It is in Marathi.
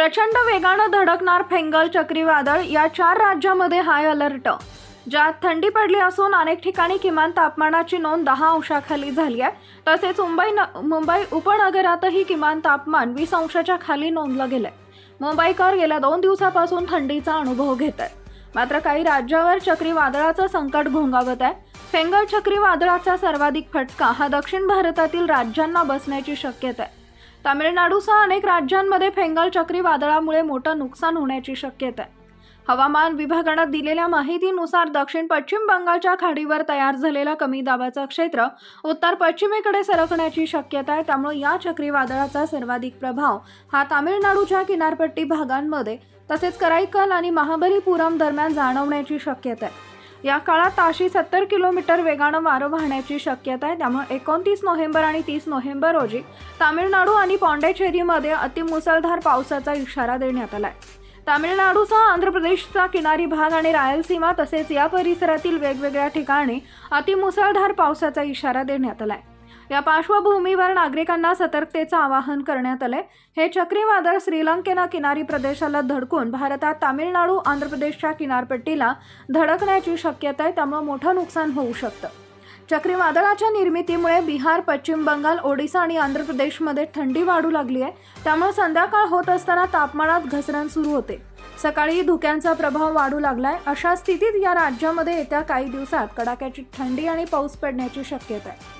प्रचंड वेगानं धडकणार फेंगल चक्रीवादळ या चार राज्यामध्ये हाय अलर्ट ज्यात थंडी पडली असून अनेक ठिकाणी किमान तापमानाची नोंद दहा अंशाखाली झाली आहे. तसेच मुंबई न मुंबई उपनगरातही किमान तापमान वीस अंशाच्या खाली नोंदलं गेलंय. मुंबईकर गेल्या दोन दिवसापासून थंडीचा अनुभव घेत आहे मात्र काही राज्यावर चक्रीवादळाचं संकट घोंगावत आहे. फेंगल चक्रीवादळाचा सर्वाधिक फटका हा दक्षिण भारतातील राज्यांना बसण्याची शक्यता आहे. तामिळनाडूसह अनेक राज्यांमध्ये फेंगल चक्रीवादळामुळे मोठं नुकसान होण्याची शक्यता आहे. हवामान विभागानं दिलेल्या माहितीनुसार दक्षिण पश्चिम बंगालच्या खाडीवर तयार झालेला कमी दाबाचं क्षेत्र उत्तर पश्चिमेकडे सरकण्याची शक्यता आहे. त्यामुळे या चक्रीवादळाचा सर्वाधिक प्रभाव हा तामिळनाडूच्या किनारपट्टी भागांमध्ये तसेच कराईकल आणि महाबलीपुरम दरम्यान जाणवण्याची शक्यता आहे. या काळात ताशी सत्तर किलोमीटर वेगानं वारं वाहण्याची शक्यता आहे. त्यामुळे एकोणतीस नोव्हेंबर आणि तीस नोव्हेंबर रोजी तामिळनाडू आणि पॉंडेचेरीमध्ये अतिमुसळधार पावसाचा इशारा देण्यात आला आहे तामिळनाडूसह आंध्र प्रदेशचा किनारी भाग आणि रायलसीमा तसेच या परिसरातील वेगवेगळ्या ठिकाणी अतिमुसळधार पावसाचा इशारा देण्यात आला आहे या पार्श्वभूमीवर नागरिकांना सतर्कतेचं आवाहन करण्यात आलंय. हे चक्रीवादळ श्रीलंकेनं किनारी प्रदेशाला धडकून भारतात तामिळनाडू आंध्र प्रदेशच्या किनारपट्टीला धडकण्याची शक्यता आहे त्यामुळे मोठं नुकसान होऊ शकतं. चक्रीवादळाच्या निर्मितीमुळे बिहार पश्चिम बंगाल ओडिसा आणि आंध्र प्रदेशमध्ये थंडी वाढू लागली आहे. त्यामुळे संध्याकाळ होत असताना तापमानात घसरण सुरू होते. सकाळी धुक्यांचा प्रभाव वाढू लागलाय. अशा स्थितीत या राज्यामध्ये येत्या काही दिवसात कडाक्याची थंडी आणि पाऊस पडण्याची शक्यता आहे.